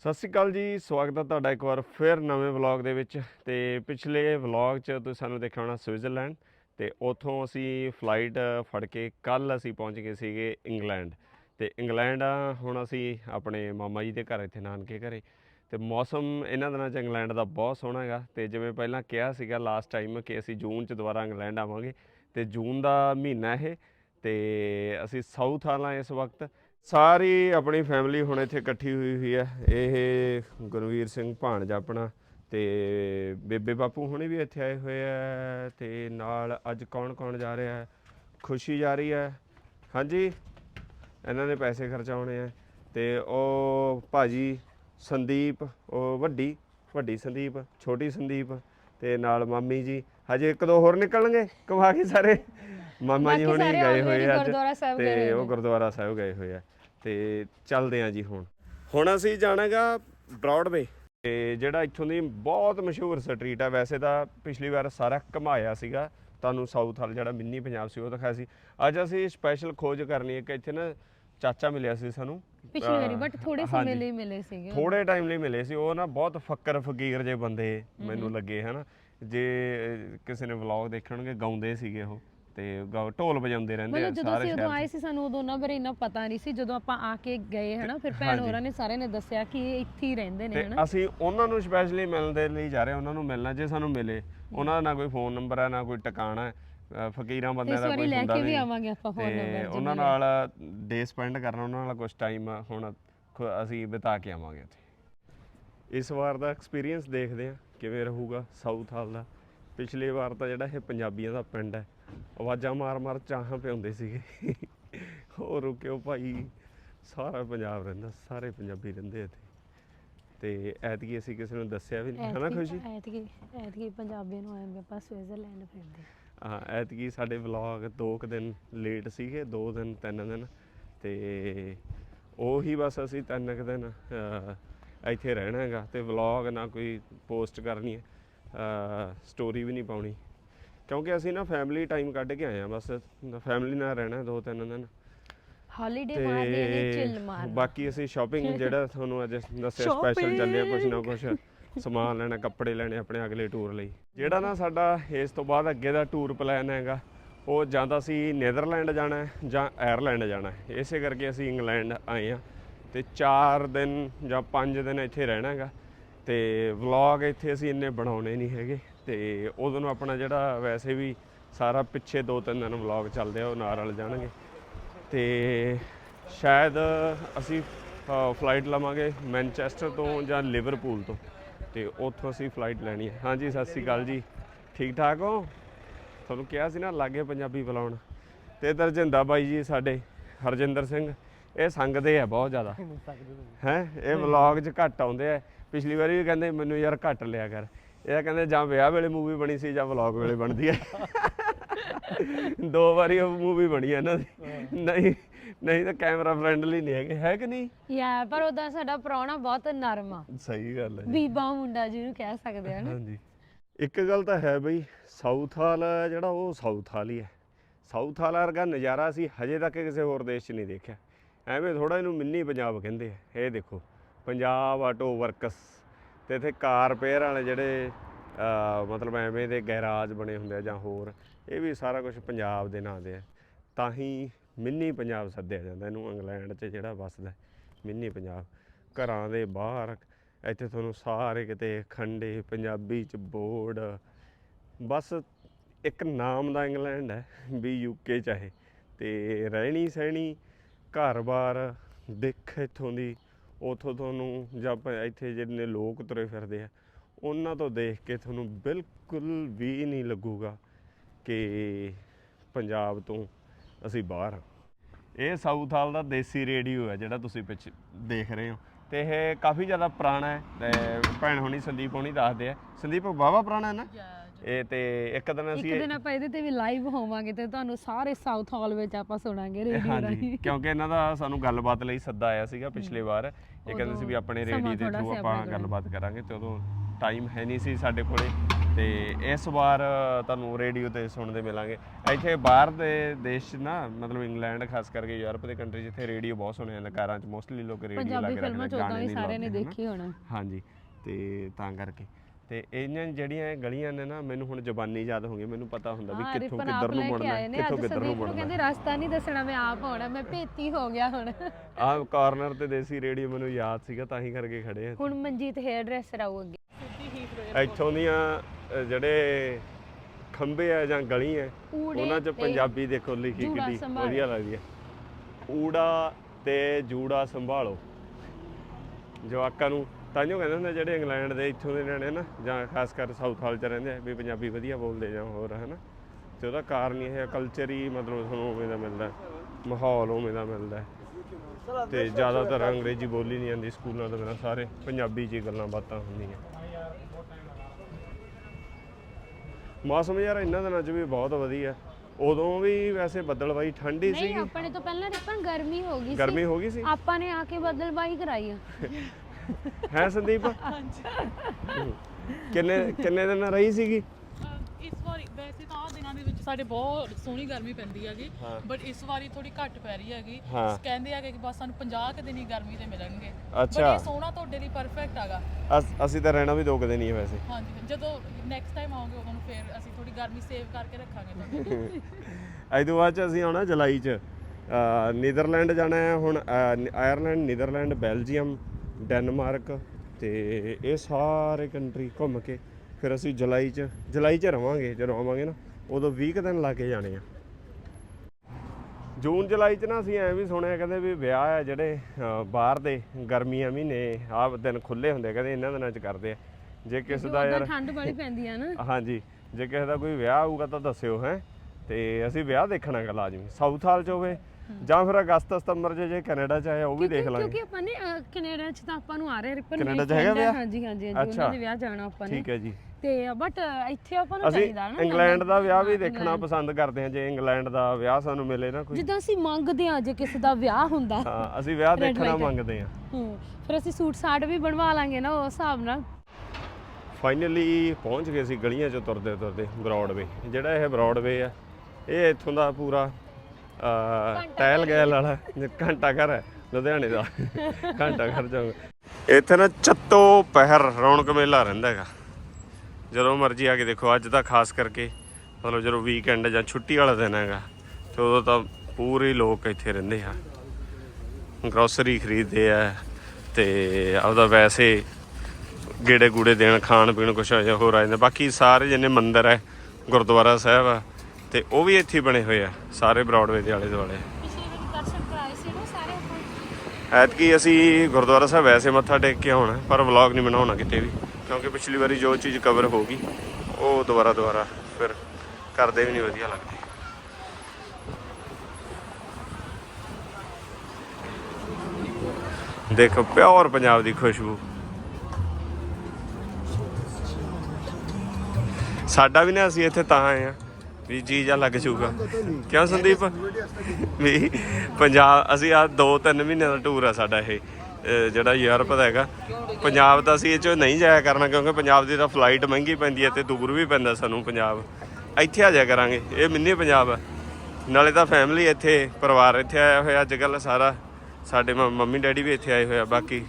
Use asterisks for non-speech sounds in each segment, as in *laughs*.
ਸਤਿ ਸ਼੍ਰੀ ਅਕਾਲ ਜੀ, ਸਵਾਗਤ ਹੈ ਤੁਹਾਡਾ ਇੱਕ ਵਾਰ ਫਿਰ ਨਵੇਂ ਵਲੌਗ ਦੇ ਵਿੱਚ। ਤੇ ਪਿਛਲੇ ਵਲੌਗ 'ਚ ਤੁਸੀਂ ਸਾਨੂੰ ਦੇਖਿਆ ਹੋਣਾ ਸਵਿਟਜ਼ਰਲੈਂਡ, ਤੇ ਉੱਥੋਂ ਅਸੀਂ ਫਲਾਈਟ ਫੜ ਕੇ ਕੱਲ ਅਸੀਂ ਪਹੁੰਚ ਗਏ ਸੀਗੇ ਇੰਗਲੈਂਡ। ਤੇ ਇੰਗਲੈਂਡ, ਹੁਣ ਅਸੀਂ ਆਪਣੇ ਮਾਮਾ ਜੀ ਦੇ ਘਰ ਇੱਥੇ ਨਾਨਕੇ ਘਰੇ। ਤੇ ਮੌਸਮ ਇਹਨਾਂ ਦਿਨਾਂ 'ਚ ਇੰਗਲੈਂਡ ਦਾ ਬਹੁਤ ਸੋਹਣਾ ਹੈਗਾ। ਤੇ ਜਿਵੇਂ ਪਹਿਲਾਂ ਕਿਹਾ ਸੀਗਾ ਲਾਸਟ ਟਾਈਮ ਕਿ ਅਸੀਂ ਜੂਨ 'ਚ ਦੁਬਾਰਾ ਇੰਗਲੈਂਡ ਆਵਾਂਗੇ। ਤੇ ਜੂਨ ਦਾ ਮਹੀਨਾ ਇਹ, ਤੇ ਅਸੀਂ ਸਾਊਥ ਹਾਲਾਂ ਇਸ ਵਕਤ। ਸਾਰੀ ਆਪਣੀ ਫੈਮਿਲੀ ਹੁਣ ਇੱਥੇ ਇਕੱਠੀ ਹੋਈ ਹੋਈ ਹੈ। ਇਹ ਗੁਰਵੀਰ ਸਿੰਘ ਭਾਣਜ ਆਪਣਾ ਤੇ ਬੇਬੇ ਬਾਪੂ ਹੁਣੇ ਵੀ ਇੱਥੇ ਆਏ ਹੋਏ ਆ ਤੇ ਨਾਲ ਅੱਜ ਕੌਣ ਕੌਣ ਜਾ ਰਿਹਾ ਹੈ? ਖੁਸ਼ੀ ਜਾ ਰਹੀ ਹੈ। ਹਾਂਜੀ, ਇਹਨਾਂ ਨੇ ਪੈਸੇ ਖਰਚਾਉਣੇ ਆ ਤੇ ਉਹ ਭਾਜੀ ਸੰਦੀਪ, ਉਹ ਵੱਡੀ ਵੱਡੀ ਸੰਦੀਪ, ਛੋਟੀ ਸੰਦੀਪ ਤੇ ਨਾਲ ਮਾਮੀ ਜੀ। ਹਜੇ ਇੱਕ ਦੋ ਹੋਰ ਨਿਕਲਣਗੇ ਕਮਾ ਕੇ ਸਾਰੇ। ਮਾਮਾ ਜੀ ਬਾਕੀ ਹੁਣੇ ਸਾਰੇ ਗਏ ਹੋਏ already ਆ ਅੱਜ ਗੁਰਦੁਆਰਾ ਸਾਹਿਬ ਗਏ ਤੇ ਹੋਏ ਉਹ। ਗੁਰਦੁਆਰਾ ਸਾਹਿਬ ਗਏ ਹੋਏ ਆ ਤੇ ਚੱਲਦੇ ਆ ਜੀ ਹੁਣ। ਹੁਣ ਅਸੀਂ ਜਾਣਾਗਾ ਬ੍ਰੌਡਵੇ ਤੇ ਜਿਹੜਾ ਇੱਥੋਂ ਦੀ ਬਹੁਤ ਮਸ਼ਹੂਰ ਸਟਰੀਟ ਆ ਵੈਸੇ ਤਾਂ ਪਿਛਲੀ ਵਾਰ ਸਾਰਾ ਘਮਾਇਆ ਸੀਗਾ। ਤੁਹਾਨੂੰ ਸਾਊਥ ਵਾਲਾ ਜਿਹੜਾ ਮਿੰਨੀ ਪੰਜਾਬ ਸੀ ਉਹ ਦਿਖਾਇਆ ਸੀ। ਅੱਜ ਅਸੀਂ ਸਪੈਸ਼ਲ ਖੋਜ ਕਰਨੀ ਹੈ ਕਿ ਇੱਥੇ ਨਾ ਚਾਚਾ ਮਿਲਿਆ ਸੀ ਸਾਨੂੰ। ਪਿਛਲੀ ਵਾਰੀ ਬਟ ਥੋੜੇ। ਸਮੇਂ ਲਈ ਮਿਲੇ ਸੀਗੇ। ਥੋੜੇ ਟਾਈਮ ਲਈ ਮਿਲੇ ਸੀ। ਉਹ ਨਾ ਬਹੁਤ ਫੱਕਰ ਫਕੀਰ ਜੇ ਬੰਦੇ ਮੈਨੂੰ ਲੱਗੇ ਹਨਾ। ਜੇ ਅਹ, ਕਿਸੇ ਨੇ ਵਲੌਗ ਦੇਖਣਗੇ ਗਾਉਂਦੇ ਸੀਗੇ ਉਹ। ਤੇ ਢੋਲ ਵਜਾਉਂਦੇ ਰਹਿੰਦੇ ਆ ਮਤਲਬ ਜਦੋਂ ਸਾਰੇ ਅਸੀਂ ਉਦੋਂ। ਆਏ ਸੀ ਸਾਨੂੰ ਉਦੋਂ ਉਹਨਾਂ ਬਾਰੇ ਇੰਨਾ ਪਤਾ ਨਹੀਂ ਸੀ ਜਦੋਂ ਆਪਾਂ ਆ ਕੇ ਗਏ ਹਨਾ ਫਿਰ ਭੈਣ ਹਾਂਜੀ। ਹੋਰਾਂ ਨੇ ਸਾਰਿਆਂ ਨੇ ਦੱਸਿਆ ਕਿ ਇਹ ਇੱਥੇ ਹੀ ਰਹਿੰਦੇ ਨੇ ਤੇ ਹਨਾ। ਅਸੀਂ ਉਹਨਾਂ ਨੂੰ ਸਪੈਸ਼ਲੀ ਮਿਲਣ ਦੇ ਲਈ ਜਾ ਰਹੇ ਹਾਂ ਉਹਨਾਂ ਨੂੰ ਮਿਲਣਾ ਜੇ ਸਾਨੂੰ ਮਿਲੇ ਉਹਨਾਂ ਦਾ ਨਾ ਕੋਈ ਫੋਨ ਨੰਬਰ ਹੈ ਨਾ ਕੋਈ ਟਿਕਾਣਾ ਹੈ ਫਕੀਰਾਂ ਤੇ ਬੰਦਿਆਂ ਇਸ ਦਾ ਵਾਰੀ ਕੋਈ ਲੈ ਹੁੰਦਾ ਕੇ ਵੀ ਨਹੀਂ। ਆਵਾਂਗੇ ਆਪਾਂ ਫੋਨ ਤੇ ਨੰਬਰ ਉਹਨਾਂ ਨਾਲ ਡੇ ਸਪੈਂਡ ਕਰਨਾ ਉਹਨਾਂ ਨਾਲ ਕੁਝ ਟਾਈਮ ਹੁਣ ਖੁ- ਅਸੀਂ ਬਿਤਾ ਕੇ ਆਵਾਂਗੇ ਉੱਥੇ ਇਸ ਵਾਰ ਦਾ ਐਕਸਪੀਰੀਅੰਸ ਦੇਖਦੇ ਹਾਂ ਕਿਵੇਂ ਰਹੂਗਾ ਸਾਊਥ ਹਾਲ ਦਾ। ਪਿਛਲੀ ਵਾਰ ਤਾਂ ਜਿਹੜਾ ਇਹ ਪੰਜਾਬੀਆਂ ਦਾ ਪਿੰਡ ਹੈ ਆਵਾਜ਼ਾਂ ਮਾਰ ਮਾਰ ਚਾਹਾਂ ਪਿਆਉਂਦੇ ਸੀਗੇ। ਹੋਰ ਰੁਕਿਓ ਭਾਈ? ਸਾਰਾ ਪੰਜਾਬ ਰਹਿੰਦਾ ਸਾਰੇ ਪੰਜਾਬੀ ਰਹਿੰਦੇ ਇੱਥੇ। ਤੇ ਐਤਕੀ ਅਸੀਂ ਕਿਸੇ ਨੂੰ ਦੱਸਿਆ ਵੀ ਨਹੀਂ ਹਨਾ ਖੁਸ਼ੀ? ਐਤਕੀ ਐਤਕੀ ਪੰਜਾਬੀਆਂ ਨੂੰ ਆਏ ਆਪਾਂ ਸਵਿਟਜ਼ਰਲੈਂਡ ਫਿਰਦੇ। ਹਾਂ ਐਤਕੀ ਸਾਡੇ ਵਲੌਗ ਦੋ ਕੁ ਦਿਨ ਲੇਟ ਸੀਗੇ ਦੋ ਦਿਨ ਤਿੰਨ ਦਿਨ। ਤੇ ਉਹੀ ਬਸ ਅਸੀਂ ਤਿੰਨ ਕੁ ਦਿਨ ਇੱਥੇ ਰਹਿਣਾ ਹੈਗਾ। ਤੇ ਵਲੌਗ ਨਾ ਕੋਈ ਪੋਸਟ ਕਰਨੀ ਹੈ। ਸਟੋਰੀ ਵੀ ਨਹੀਂ ਪਾਉਣੀ। ਕਿਉਂਕਿ ਅਸੀਂ ਨਾ ਫੈਮਿਲੀ ਟਾਈਮ ਕੱਢ ਕੇ ਆਏ ਆ ਬਸ ਫੈਮਿਲੀ ਨਾਲ ਰਹਿਣਾ ਦੋ ਤਿੰਨ ਦਿਨ। ਹੌਲੀਡੇ ਮਾਰਦੇ ਨੇ ਚਿੱਲ ਤੇ ਮਾਰਨਾ। ਬਾਕੀ ਅਸੀਂ ਸ਼ਾਪਿੰਗ *laughs* ਜਿਹੜਾ ਤੁਹਾਨੂੰ ਅੱਜ ਦੱਸਿਆ ਸਪੈਸ਼ਲ ਚੱਲਿਆ ਕੁਝ ਨਾ ਕੁਝ ਸਮਾਨ ਲੈਣਾ ਕੱਪੜੇ ਲੈਣੇ ਆਪਣੇ ਅਗਲੇ ਟੂਰ ਲਈ। ਜਿਹੜਾ ਨਾ ਸਾਡਾ ਇਸ ਤੋਂ ਬਾਅਦ ਅੱਗੇ ਦਾ ਟੂਰ ਪਲਾਨ ਹੈਗਾ ਉਹ ਜਾਂ ਤਾਂ ਅਸੀਂ ਨੈਦਰਲੈਂਡ ਜਾਣਾ ਹੈ ਜਾਂ ਆਇਰਲੈਂਡ ਜਾਣਾ ਹੈ। ਇਸੇ ਕਰਕੇ ਅਸੀਂ ਇੰਗਲੈਂਡ ਆਏ ਆ ਤੇ 4 ਦਿਨ ਜਾਂ 5 ਦਿਨ ਇੱਥੇ ਰਹਿਣਾ ਹੈਗਾ। ਤੇ ਵਲੌਗ ਇੱਥੇ ਅਸੀਂ ਇੰਨੇ ਬਣਾਉਣੇ ਨਹੀਂ ਹੈਗੇ ਤੇ ਉਦੋਂ ਨੂੰ ਆਪਣਾ ਜਿਹੜਾ ਵੈਸੇ ਵੀ ਸਾਰਾ ਪਿੱਛੇ ਦੋ ਤਿੰਨ ਦਿਨ ਵਲੌਗ ਚੱਲਦੇ ਆ ਉਹ ਨਾਲ ਰਲ ਜਾਣਗੇ। ਤੇ ਸ਼ਾਇਦ ਅਸੀਂ ਫਲਾਈਟ ਲਵਾਂਗੇ ਮੈਨਚੈਸਟਰ ਤੋਂ ਜਾਂ ਲਿਵਰਪੂਲ ਤੋਂ। ਤੇ ਉੱਥੋਂ ਅਸੀਂ ਫਲਾਈਟ ਲੈਣੀ ਹੈ। ਹਾਂਜੀ ਸਤਿ ਸ੍ਰੀ ਅਕਾਲ ਜੀ। ਠੀਕ ਠਾਕ ਹੋ? ਤੁਹਾਨੂੰ ਕਿਹਾ ਸੀ ਨਾ ਲਾਗੇ ਪੰਜਾਬੀ ਬੁਲਾਉਣ। ਤੇ ਇਧਰ ਜਿੰਦਾ ਬਾਈ ਜੀ ਸਾਡੇ ਹਰਜਿੰਦਰ ਸਿੰਘ। ਇਹ ਸੰਗਦੇ ਆ ਬਹੁਤ ਜ਼ਿਆਦਾ। ਹੈ ਇਹ ਵਲੌਗ 'ਚ ਘੱਟ ਆਉਂਦੇ ਆ। ਪਿਛਲੀ ਵਾਰੀ ਵੀ ਕਹਿੰਦੇ ਮੈਨੂੰ ਯਾਰ ਘੱਟ ਲਿਆ ਕਰ। ਇਹ ਕਹਿੰਦੇ ਜਾਂ ਵਿਆਹ ਵੇਲੇ ਮੂਵੀ ਬਣੀ ਸੀ ਜਾਂ ਵਲੌਗ ਵੇਲੇ ਬਣਦੀ ਹੈ। *laughs* ਦੋ ਵਾਰੀ ਉਹ ਮੂਵੀ ਬਣੀ ਹੈ ਦੀ। ਨਹੀਂ ਨਹੀਂ ਤਾਂ ਕੈਮਰਾ ਫ੍ਰੈਂਡਲੀ ਨਹੀਂ ਹੈਗੇ। ਹੈ ਕਿ ਨਹੀਂ? ਯਾ ਪਰ ਉਹਦਾ ਸਾਡਾ ਪ੍ਰਾਹੁਣਾ ਬਹੁਤ ਨਰਮ ਆ। ਸਹੀ ਗੱਲ ਹੈ ਜੀ। ਬੀਬਾ ਮੁੰਡਾ ਜਿਹਨੂੰ ਕਹਿ ਸਕਦੇ ਆ ਨਾ। ਹਾਂਜੀ। ਇੱਕ ਗੱਲ ਤਾਂ ਹੈ ਬਈ ਸਾਊਥ ਹਾਲ ਜਿਹੜਾ ਉਹ ਸਾਊਥ ਹਾਲ ਹੀ। ਹੈ ਸਾਊਥ ਹਾਲ ਵਰਗਾ ਨਜ਼ਾਰਾ ਅਸੀਂ ਹਜੇ ਤੱਕ ਕਿਸੇ ਹੋਰ ਦੇਸ਼ 'ਚ ਨਹੀਂ ਦੇਖਿਆ। ਐਵੇਂ ਥੋੜਾ ਇਹਨੂੰ ਮਿੰਨੀ ਪੰਜਾਬ ਕਹਿੰਦੇ ਆ। ਇਹ ਦੇਖੋ। ਪੰਜਾਬ ਆਟੋ ਵਰਕਸ ਤੇ ਇੱਥੇ ਕਾਰ ਰਿਪੇਅਰ ਵਾਲੇ ਜਿਹੜੇ ਮਤਲਬ ਐਵੇਂ ਦੇ ਗੈਰਾਜ ਬਣੇ ਹੁੰਦੇ ਆ ਜਾਂ ਹੋਰ, ਇਹ ਵੀ ਸਾਰਾ ਕੁਝ ਪੰਜਾਬ ਦੇ ਨਾਂ ਦੇ ਆ। ਤਾਂ ਹੀ ਮਿੰਨੀ ਪੰਜਾਬ ਸੱਦਿਆ ਜਾਂਦਾ ਇਹਨੂੰ, ਇੰਗਲੈਂਡ 'ਚ ਜਿਹੜਾ ਵੱਸਦਾ, ਮਿੰਨੀ ਪੰਜਾਬ। ਘਰਾਂ ਦੇ ਬਾਹਰ, ਇੱਥੇ ਤੁਹਾਨੂੰ ਸਾਰੇ ਕਿਤੇ ਖੰਡੇ, ਪੰਜਾਬੀ 'ਚ ਬੋਰਡ, ਬਸ ਇੱਕ ਨਾਮ ਦਾ ਇੰਗਲੈਂਡ ਹੈ, ਵੀ ਯੂਕੇ ਚਾਹੇ। ਤੇ ਰਹਿਣੀ ਸਹਿਣੀ, ਘਰ-ਬਾਰ, ਦਿੱਖ ਇੱਥੋਂ ਦੀ ਉਥੋਂ ਤੁਹਾਨੂੰ ਜਾਂ ਇੱਥੇ ਜਿਹੜੇ ਲੋਕ ਤੁਰੇ ਫਿਰਦੇ ਆ, ਉਹਨਾਂ ਤੋਂ ਦੇਖ ਕੇ ਤੁਹਾਨੂੰ ਬਿਲਕੁਲ ਵੀ ਨਹੀਂ ਲੱਗੂਗਾ ਕਿ ਪੰਜਾਬ ਤੋਂ ਅਸੀਂ ਬਾਹਰ ਹਾਂ ਇਹ ਸਾਊਥ ਹਾਲ ਦਾ ਦੇਸੀ ਰੇਡੀਓ ਹੈ ਜਿਹੜਾ ਤੁਸੀਂ ਪਿੱਛੇ ਦੇਖ ਰਹੇ ਹੋ ਤੇ ਇਹ ਕਾਫੀ ਜ਼ਿਆਦਾ ਪੁਰਾਣਾ ਹੈ, ਤੇ ਭੈਣ ਹੋਣੀ ਸੰਦੀਪ ਹੋਣੀ ਦੱਸਦੇ ਆ। ਸੰਦੀਪ ਵਾਵਾ ਪੁਰਾਣਾ ਹੈ ਨਾ? ਇਹ ਤੇ ਇੱਕ ਦਿਨ ਇੱਕ ਅਸੀਂ ਦਿਨ ਆਪਾਂ ਇਹਦੇ ਤੇ ਵੀ ਲਾਈਵ ਹੋਵਾਂਗੇ ਤੇ ਤੁਹਾਨੂੰ ਸਾਰੇ ਸਾਊਥ ਹਾਲ ਵਿੱਚ ਆਪਾਂ ਸੁਣਾਂਗੇ ਰੇਡੀਓ ਹਾਂਜੀ ਰਾਹੀਂ। ਕਿਉਂਕਿ ਇਹਨਾਂ ਦਾ ਸਾਨੂੰ ਗੱਲਬਾਤ ਲਈ ਸੱਦਾ ਆਇਆ ਸੀਗਾ ਪਿਛਲੇ ਵਾਰ। ਇਹ ਕਹਿੰਦੇ ਸੀ ਵੀ ਆਪਣੇ ਸਮਾਂ ਰੇਡੀ ਦੇ ਥੋੜ੍ਹਾ ਥਰੂ ਸੀ ਆਪਾਂ ਆਪਣੇ ਕੋਲ। ਗੱਲਬਾਤ ਕਰਾਂਗੇ ਤੇ ਉਦੋਂ ਟਾਈਮ ਹੈ ਨਹੀਂ ਸੀ ਸਾਡੇ ਕੋਲੇ। ਤੇ ਇਸ ਵਾਰ ਤੁਹਾਨੂੰ ਰੇਡੀਓ ਤੇ ਸੁਣਦੇ ਮਿਲਾਂਗੇ। ਇੱਥੇ ਬਾਹਰ ਦੇ ਦੇਸ਼ 'ਚ ਨਾ ਮਤਲਬ ਇੰਗਲੈਂਡ ਖਾਸ ਕਰਕੇ ਯੂਰਪ ਦੇ ਕੰਟਰੀ ਜਿੱਥੇ ਰੇਡੀਓ ਬਹੁਤ ਸੁਣਿਆ ਜਾਂਦਾ ਕਾਰਾਂ 'ਚ ਮੋਸਟਲੀ ਲੋਕ ਰੇਡੀਓ ਲਾ ਪੰਜਾਬੀ ਕੇ ਫਿਲਮਾਂ ਰੱਖਦੇ ਚ ਉਦਾਂ ਗਾਣੇ ਵੀ ਨਹੀਂ ਸਾਰਿਆਂ ਨੇ ਲਾਉਂਦੇ, ਹਨਾ। ਦੇਖੀ ਹੋਣਾ। ਹਾਂਜੀ ਤੇ ਤਾਂ ਕਰਕੇ। ਤੇ ਇਹਨਾਂ ਜਿਹੜੀਆਂ ਗਲੀਆਂ ਨੇ ਨਾ ਮੈਨੂੰ ਹੁਣ ਜ਼ਬਾਨੀ ਯਾਦ ਹੋ ਗਈ ਮੈਨੂੰ ਪਤਾ ਹੁੰਦਾ ਵੀ ਕਿੱਥੋਂ ਕਿੱਧਰ ਨੂੰ ਮੁੜਨਾ ਕਿੱਥੋਂ ਕਿੱਧਰ ਨੂੰ ਮੁੜਨਾ। ਕਹਿੰਦੇ ਰਸਤਾ ਨਹੀਂ ਦੱਸਣਾ ਮੈਂ ਆਪ ਹੋਣਾ ਮੈਂ ਭੇਤੀ ਹੋ ਗਿਆ ਹੁਣ। ਆਹ ਕਾਰਨਰ ਤੇ ਦੇਸੀ ਰੇਡੀਓ ਮੈਨੂੰ ਯਾਦ ਸੀਗਾ ਤਾਂ ਹੀ ਕਰਕੇ ਖੜੇ ਆ। ਹੁਣ ਮਨਜੀਤ ਹੇਅਰ ਡਰੈਸਰ ਆਊ ਅੱਗੇ ਇੱਥੋਂ ਦੀਆਂ ਜਿਹੜੇ ਖੰਭੇ ਆ ਜਾਂ ਗਲੀਆਂ ਊੜੇ ਉਹਨਾਂ 'ਚ ਪੰਜਾਬੀ ਦੇਖੋ ਲਿਖੀ ਕਿੱਡੀ। ਵਧੀਆ ਲੱਗਦੀ ਹੈ ਊੜਾ ਤੇ ਜੂੜਾ ਸੰਭਾਲੋ। ਜਵਾਕਾਂ ਨੂੰ ਤਾਂਿਓ ਕਹਿੰਦੇ ਹੁੰਦੇ ਜਿਹੜੇ ਇੰਗਲੈਂਡ ਦੇ ਇੱਥੋਂ ਦੇ ਨਿਆਣੇ ਨਾ ਜਾਂ ਖਾਸ ਕਰ ਸਾਊਥ ਹਾਲ ਚ ਰਹਿੰਦੇ ਆ ਵੀ ਪੰਜਾਬੀ ਵਧੀਆ ਬੋਲਦੇ ਜਾਂ ਹੋਰ ਹਨਾ। ਤੇ ਉਹਦਾ ਕਾਰਨ ਇਹ ਹੈ ਕਲਚਰ ਹੀ ਮਤਲਬ ਤੁਹਾਨੂੰ ਉਵੇਂ ਦਾ ਮਿਲਦਾ ਮਾਹੌਲ ਉਵੇਂ ਦਾ ਮਿਲਦਾ। ਤੇ ਜ਼ਿਆਦਾਤਰ ਅੰਗਰੇਜ਼ੀ ਬੋਲੀ ਨਹੀਂ ਜਾਂਦੀ ਸਕੂਲਾਂ ਤੋਂ ਬਿਨਾਂ ਸਾਰੇ ਪੰਜਾਬੀ 'ਚ ਹੀ ਗੱਲਾਂ ਬਾਤਾਂ ਹੁੰਦੀਆਂ। ਮੌਸਮ ਯਾਰ ਇਹਨਾਂ ਦਿਨਾਂ 'ਚ ਵੀ ਬਹੁਤ ਵਧੀਆ। ਉਦੋਂ ਵੀ ਵੈਸੇ ਬੱਦਲਵਾਈ ਠੰਡੀ ਨਹੀਂ ਸੀ ਆਪਣੇ ਤੋਂ ਪਹਿਲਾਂ ਰਿਪਨ ਗਰਮੀ ਹੋ ਗਈ ਗਰਮੀ ਸੀ ਹੋ ਗਈ ਸੀ? ਆਪਾਂ ਨੇ ਆ ਕੇ ਬਦਲਵਾਈ ਕਰਾਈ ਆ। ਹੈ ਸੰਦੀਪ? ਕਿੰਨੇ ਕਿੰਨੇ ਦਿਨ ਰਹੀ ਸੀਗੀ? ਇਸ ਵਾਰੀ ਵੈਸੇ ਤਾਂ ਆ ਦਿਨਾਂ ਦੇ ਵਿੱਚ ਸਾਡੇ ਬਹੁਤ ਸੋਹਣੀ ਗਰਮੀ ਪੈਂਦੀ ਹੈਗੀ। ਬਟ ਇਸ ਵਾਰੀ ਥੋੜੀ ਘੱਟ ਪੈ ਰਹੀ ਹੈਗੀ। ਕਹਿੰਦੇ ਹੈਗੇ ਕਿ ਬਸ ਸਾਨੂੰ 50 ਕੁ ਦਿਨ ਹੀ ਗਰਮੀ ਦੇ ਮਿਲਣਗੇ। ਬਟ ਅੱਛਾ ਇਹ ਸੋਹਣਾ ਤੁਹਾਡੇ ਲਈ ਪਰਫੈਕਟ ਹੈਗਾ। ਅਸ- ਤਾਂ ਰਹਿਣਾ ਵੀ ਦੋ ਕੁ ਦਿਨ ਹੀ ਹੈ ਵੈਸੇ। ਹਾਂਜੀ ਜਦੋਂ ਨੈਕਸਟ ਟਾਈਮ ਆਉਂਗੇ ਉਦੋਂ ਨੂੰ ਫਿਰ ਅਸੀਂ ਥੋੜੀ ਗਰਮੀ ਸੇਵ ਕਰਕੇ ਰੱਖਾਂਗੇ ਲਈ। *laughs* ਅੱਜ ਤੋਂ ਬਾਅਦ ਅਸੀਂ ਆਉਣਾ ਜੁਲਾਈ ਚ। ਨੀਦਰਲੈਂਡ ਜਾਣਾ ਹੈ ਹੁਣ ਆਇਰਲੈਂਡ ਨੀਦਰਲੈਂਡ ਬੈਲਜੀਅਮ ਡੈਨਮਾਰਕ ਤੇ ਇਹ ਸਾਰੇ ਕੰਟਰੀ ਘੁੰਮ ਕੇ ਫਿਰ ਅਸੀਂ ਜੁਲਾਈ ਚ ਜੁਲਾਈ ਚ ਰਵਾਂਗੇ ਜਦੋਂ ਆਵਾਂਗੇ ਨਾ ਉਦੋਂ 20 ਕੁ ਦਿਨ ਲਾ ਕੇ ਜਾਣੇ ਆ। ਜੂਨ ਜੁਲਾਈ ਚ ਨਾ ਅਸੀਂ ਐਂ ਵੀ ਸੁਣਿਆ ਕਹਿੰਦੇ ਵੀ ਵਿਆਹ ਆ ਜਿਹੜੇ ਬਾਹਰ ਦੇ ਗਰਮੀਆਂ ਮਹੀਨੇ ਆਹ ਦਿਨ ਖੁੱਲੇ ਹੁੰਦੇ ਕਹਿੰਦੇ ਇਹਨਾਂ ਦਿਨਾਂ ਚ ਕਰਦੇ ਆ। ਜੇ ਕਿਸੇ ਦਾ ਯਾਰ ਠੰਡ ਬੜੀ ਪੈਂਦੀ ਆ ਨਾ। *laughs* ਹਾਂਜੀ ਜੇ ਕਿਸੇ ਦਾ ਕੋਈ ਵਿਆਹ ਹੋਊਗਾ ਤਾਂ ਦੱਸਿਓ ਹੈ। ਤੇ ਅਸੀਂ ਵਿਆਹ ਦੇਖਣਾਗਾ ਲਾਜ਼ਮੀ ਸਾਊਥ ਹਾਲ ਚ ਹੋਵੇ ਜਾਂ ਫਿਰ ਅਗਸਤ ਸਤੰਬਰ ਚ ਜੇ ਕੈਨੇਡਾ ਚ ਆਇਆ ਉਹ ਵੀ ਦੇਖ ਲਾਂਗੇ। ਕਿਉਂਕਿ ਆਪਾਂ ਨੇ ਅਹ, ਕੈਨੇਡਾ ਚ ਤਾਂ ਆਪਾਂ ਨੂੰ ਆ ਰਹੇ ਰਿਪਨ ਕੈਨੇਡਾ 'ਚ ਹੈਗਾ ਵਿਆਹ? ਹਾਂਜੀ ਹਾਂਜੀ ਹਾਂਜੀ ਅੱਛਾ। ਉਹਨਾਂ ਦੇ ਵਿਆਹ ਜਾਣਾ ਆਪਾਂ ਨੇ। ਠੀਕ ਹੈ ਜੀ। ਤੇ ਬਟ ਇੱਥੇ ਆਪਾਂ ਨੂੰ ਅਸੀਂ ਚਾਹੀਦਾ ਨਾ ਇੰਗਲੈਂਡ ਦਾ ਵਿਆਹ ਵੀ ਦੇਖਣਾ। ਪਸੰਦ ਕਰਦੇ ਹਾਂ। ਜੇ ਇੰਗਲੈਂਡ ਦਾ ਵਿਆਹ ਸਾਨੂੰ ਮਿਲੇ ਨਾ ਕੋਈ। ਜਿੱਦਾਂ ਅਸੀਂ ਮੰਗਦੇ ਆ ਜੇ ਕਿਸੇ ਦਾ ਵਿਆਹ ਹੁੰਦਾ। ਹਾਂ ਅਸੀਂ ਵਿਆਹ Red ਦੇਖਣਾ light ਹੈ। ਮੰਗਦੇ ਹਾਂ। ਹੂੰ ਫਿਰ ਅਸੀਂ ਸੂਟ ਸਾਟ ਵੀ ਬਣਵਾ ਲਾਂਗੇ ਨਾ ਉਸ ਹਿਸਾਬ ਨਾਲ। ਫਾਈਨਲੀ ਪਹੁੰਚ ਗਏ ਸੀ ਗਲੀਆਂ 'ਚ ਤੁਰਦੇ ਤੁਰਦੇ ਬਰੌਡਵੇ ਜਿਹੜਾ ਇਹ ਬਰੌਡਵੇ ਆ ਇਹ ਇੱਥੋਂ ਦਾ ਪੂਰਾ ਟਹਿਲ ਗੈਲ ਵਾਲਾ ਜੇ ਘੰਟਾ ਘਰ ਹੈ ਲੁਧਿਆਣੇ ਦਾ। ਘੰਟਾ ਘਰ ਜਾਊਗਾ। ਇੱਥੇ ਨਾ ਚੱਤੋ ਪਹਿਰ ਰੌਣਕ ਮੇਲਾ ਰਹਿੰਦਾ ਹੈਗਾ। ਜਦੋਂ ਮਰਜ਼ੀ ਆ ਕੇ ਦੇਖੋ ਅੱਜ ਤਾਂ ਖਾਸ ਕਰਕੇ ਮਤਲਬ ਜਦੋਂ ਵੀਕਐਂਡ ਜਾਂ ਛੁੱਟੀ ਵਾਲਾ ਦਿਨ ਹੈਗਾ ਤੇ ਉਦੋਂ ਤਾਂ ਪੂਰੇ ਲੋਕ ਇੱਥੇ ਰਹਿੰਦੇ ਆ। ਗਰੋਸਰੀ ਖਰੀਦਦੇ ਆ ਤੇ ਆਪਦਾ ਵੈਸੇ ਗੇੜੇ ਗੂੜੇ ਦੇਣ ਖਾਣ ਪੀਣ ਕੁਛ ਹੋਰ ਆ ਜਾਂਦਾ। ਬਾਕੀ ਸਾਰੇ ਜਿੰਨੇ ਮੰਦਿਰ ਹੈ ਗੁਰਦੁਆਰਾ ਸਾਹਿਬ ਆ ਤੇ ਉਹ ਵੀ ਇੱਥੇ ਬਣੇ ਹੋਏ ਆ ਸਾਰੇ ਬਰੌਡਵੇ ਦੇ ਆਲੇ ਦੁਆਲੇ। ਐਤਕੀ ਅਸੀਂ ਗੁਰਦੁਆਰਾ ਸਾਹਿਬ ਵੈਸੇ ਮੱਥਾ ਟੇਕ ਕੇ ਆਉਣਾ ਪਰ ਵਲੌਗ ਨਹੀਂ ਬਣਾਉਣਾ ਕਿਤੇ ਵੀ ਕਿਉਂਕਿ ਪਿਛਲੀ ਵਾਰੀ ਜੋ ਚੀਜ਼ ਕਵਰ ਹੋ ਗਈ ਉਹ ਦੁਬਾਰਾ ਦੁਬਾਰਾ ਫਿਰ ਕਰਦੇ ਵੀ ਨਹੀਂ ਵਧੀਆ ਲੱਗਦੇ। ਦੇਖੋ ਪਿਓਰ ਪੰਜਾਬ ਦੀ ਖੁਸ਼ਬੂ। ਸਾਡਾ ਵੀ ਨਾ ਅਸੀਂ ਇੱਥੇ ਤਾਂ ਆਏ ਆ। ਵੀ ਜੀ ਜਾਂ ਲੱਗ ਜੂਗਾ ਕਿਉਂ ਸੰਦੀਪ? ਵੀ ਪੰਜਾਬ ਅਸੀਂ ਆ 2-3 ਮਹੀਨੇ ਦਾ ਟੂਰ ਆ ਸਾਡਾ ਇਹ ਜਿਹੜਾ ਯੂਰਪ ਦਾ ਹੈਗਾ। ਪੰਜਾਬ ਤਾਂ ਅਸੀਂ ਇਹ ਚੋਂ ਨਹੀਂ ਜਾਇਆ ਕਰਨਾ ਕਿਉਂਕਿ ਪੰਜਾਬ ਦੀ ਤਾਂ ਫਲਾਈਟ ਮਹਿੰਗੀ ਪੈਂਦੀ ਹੈ ਤੇ ਦੂਰ ਵੀ ਪੈਂਦਾ ਸਾਨੂੰ ਪੰਜਾਬ। ਇੱਥੇ ਆ ਜਾਇਆ ਕਰਾਂਗੇ ਇਹ ਮਿੰਨੀ ਪੰਜਾਬ ਆ। ਨਾਲੇ ਤਾਂ ਫੈਮਿਲੀ ਇੱਥੇ ਪਰਿਵਾਰ ਇੱਥੇ ਆਇਆ ਹੋਇਆ ਅੱਜ ਕੱਲ ਸਾਰਾ। ਸਾਡੇ ਮੰਮੀ ਡੈਡੀ ਵੀ ਇੱਥੇ ਆਏ ਹੋਏ ਆ ਬਾਕੀ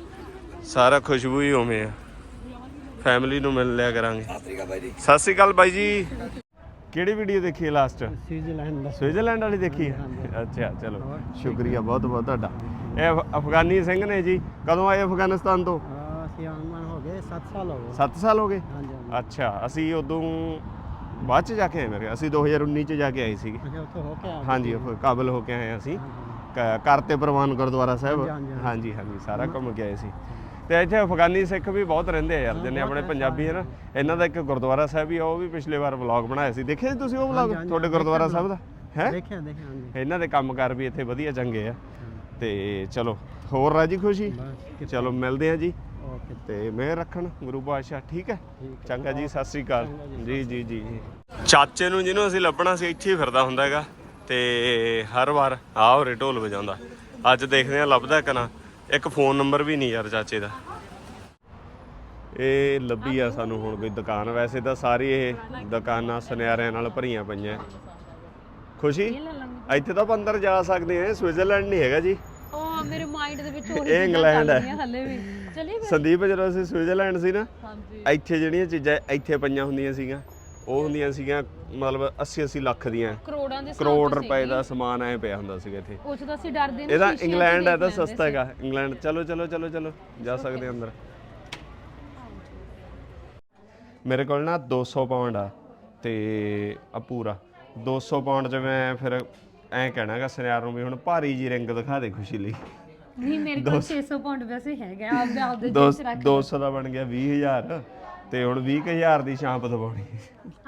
ਸਾਰਾ ਖੁਸ਼ਬੂ ਹੀ ਉਵੇਂ ਆ। ਫੈਮਿਲੀ ਨੂੰ ਮਿਲ ਲਿਆ ਕਰਾਂਗੇ। ਸਤਿ ਸ਼੍ਰੀ ਅਕਾਲ ਬਾਈ ਜੀ। ਕਿਹੜੀ ਵੀਡੀਓ ਦੇਖੀ ਹੈ ਲਾਸਟ ਸਵਿਟਜ਼ਰਲੈਂਡ ਦਾ। ਸਵਿਟਜ਼ਰਲੈਂਡ ਵਾਲੀ ਦੇਖੀ ਹੈ? ਅੱਛਾ ਚਲੋ। ਸ਼ੁਕਰੀਆ ਬਹੁਤ ਬਹੁਤ ਤੁਹਾਡਾ। ਇਹ ਅਫ- ਅਫਗਾਨੀ ਸਿੰਘ ਨੇ ਜੀ। ਕਦੋਂ ਆਏ ਅਫਗਾਨਿਸਤਾਨ ਤੋਂ? ਹਾਂ ਅਸੀਂ ਆਨਮਨ ਹੋ ਗਏ 7 ਸਾਲ ਹੋ ਗਏ। 7 ਸਾਲ ਹੋ ਗਏ? ਹਾਂਜੀ ਹਾਂਜੀ। ਅੱਛਾ ਅਸੀਂ ਉਦੋਂ ਬਾਅਦ ਚ ਜਾ ਕੇ ਆਏ ਮੇਰੇ ਅਸੀਂ 2019 ਚ ਜਾ ਕੇ ਆਏ ਸੀਗੇ। ਅੱਛਾ ਉੱਥੇ ਹੋ ਕੇ ਆ ਹਾਂਜੀ ਉਹ ਕਾਬਲ ਹੋ ਕੇ ਆਏ ਅਸੀਂ। ਕਰਤੇ ਪ੍ਰਵਾਨ ਗੁਰਦੁਆਰਾ ਸਾਹਿਬ। ਹਾਂਜੀ, ਹਾਂਜੀ, ਹਾਂਜੀ। ਹਾਂਜੀ ਹਾਂਜੀ ਸਾਰਾ ਘੁੰਮ ਕੇ ਆਏ ਸੀ। ਤੇ ਇੱਥੇ ਅਫਗਾਨੀ ਸਿੱਖ ਵੀ ਬਹੁਤ ਰਹਿੰਦੇ ਆ ਯਾਰ ਜਿੰਨੇ ਆਪਣੇ ਪੰਜਾਬੀ ਹੈ ਨਾ ਇਹਨਾਂ ਦਾ ਇੱਕ ਗੁਰਦੁਆਰਾ ਸਾਹਿਬ ਵੀ ਆ ਉਹ ਵੀ ਪਿਛਲੇ ਵਾਰ ਵਲੌਗ ਬਣਾਇਆ ਸੀ। ਦੇਖਿਆ ਜੀ ਤੁਸੀਂ ਉਹ ਵਲੌਗ ਤੁਹਾਡੇ ਗੁਰਦੁਆਰਾ ਸਾਹਿਬ ਦਾ? ਹੈ? ਦੇਖਿਆ ਦੇਖਿਆ ਹਾਂਜੀ। ਇਹਨਾਂ ਦੇ ਕੰਮਕਾਰ ਵੀ ਇੱਥੇ ਵਧੀਆ ਚੰਗੇ ਆ। ਤੇ ਚਲੋ ਹੋਰ ਰਾਜੀ ਖੁਸ਼ੀ? ਚਲੋ ਮਿਲਦੇ ਆ ਜੀ। ਓਕੇ। ਤੇ ਮਿਹਰ ਰੱਖਣ ਗੁਰੂ ਪਾਤਸ਼ਾਹ ਠੀਕ ਹੈ? ਚੰਗਾ ਜੀ ਸਤਿ ਸ੍ਰੀ ਅਕਾਲ। ਜੀ ਜੀ ਜੀ ਚਾਚੇ ਨੂੰ ਜਿਹਨੂੰ ਅਸੀਂ ਲੱਭਣਾ ਸੀ ਇੱਥੇ ਹੀ ਫਿਰਦਾ ਹੁੰਦਾ ਹੈਗਾ। ਤੇ ਹਰ ਵਾਰ ਆਹ ਹੋਰੇ ਢੋਲ ਵਜਾਉਂਦਾ। ਅੱਜ ਦੇਖਦੇ ਆ ਲੱਭਦਾ ਕਿ ਨਾ। ਇੱਕ ਫੋਨ ਨੰਬਰ ਵੀ ਨਹੀਂ ਯਾਰ ਚਾਚੇ ਦਾ। ਇਹ ਲੱਭੀ ਆ ਸਾਨੂੰ ਹੁਣ ਕੋਈ ਦੁਕਾਨ। ਵੈਸੇ ਤਾਂ ਸਾਰੀ ਇਹ ਦੁਕਾਨਾਂ ਸੁਨਿਆਰਿਆਂ ਨਾਲ ਭਰੀਆਂ ਪਈਆਂ। ਖੁਸ਼ੀ? ਇੱਥੇ ਤਾਂ ਆਪਾਂ ਅੰਦਰ ਜਾ ਸਕਦੇ ਆ ਸਵਿਟਜ਼ਰਲੈਂਡ ਨਹੀਂ ਹੈਗਾ ਜੀ। ਉਹ ਮੇਰੇ ਮਾਈਂਡ ਦੇ ਵਿੱਚ ਉਹੀ ਇਹ ਇੰਗਲੈਂਡ ਹੈ। ਹੱਲੇ ਵੀ। ਚਲੀ ਸੰਦੀਪ ਜਦੋਂ ਅਸੀਂ ਸਵਿਟਜ਼ਰਲੈਂਡ ਸੀ ਨਾ ਹਾਂਜੀ। ਇੱਥੇ ਜਿਹੜੀਆਂ ਚੀਜ਼ਾਂ ਇੱਥੇ ਪਈਆਂ ਹੁੰਦੀਆਂ ਸੀਗੀਆਂ। ਉਹ ਹੁੰਦੀਆਂ ਸੀਗੀਆਂ ਮਤਲਬ 80 80 ਲੱਖ ਦੀਆਂ। ਕਰੋੜਾਂ ਦੇ ਰੁਪਏ। ਦਾ ਸਮਾਨ ਐ ਪਿਆ ਹੁੰਦਾ ਸੀਗਾ ਇੱਥੇ। ਉਹ ਤਾਂ ਅਸੀਂ ਡਰਦੇ ਨੇ ਇਹਦਾ ਇੰਗਲੈਂਡ ਹੈ ਤਾਂ ਸਸਤਾ ਹੈਗਾ। ਇੰਗਲੈਂਡ ਚਲੋ ਚਲੋ ਚਲੋ ਚਲੋ ਜਾ ਸਕਦੇ ਅੰਦਰ। ਮੇਰੇ ਕੋਲ ਨਾ 200 ਪਾਉਂਡ ਆ ਤੇ ਆ ਪੂਰਾ 200 ਪਾਉਂਡ ਚ ਮੈਂ ਫਿਰ ਐਂ ਕਹਿਣਾਗਾ ਸੁਨਿਆਰ ਨੂੰ ਵੀ ਹੁਣ ਭਾਰੀ ਜੀ ਰਿੰਗ ਦਿਖਾ ਦੇ ਖੁਸ਼ੀ ਲਈ। ਨਹੀਂ ਮੇਰੇ ਕੋਲ 600 ਪਾਉਂਡ ਵੈਸੇ ਹੈਗਾ ਆਪਦੇ ਦੋ- 'ਚ ਰੱਖ 200 ਦਾ ਬਣ ਗਿਆ 20000 ਤੇ ਹੁਣ 20000 ਦੀ ਸ਼ਾਂਪ ਦਵਾਉਣੀ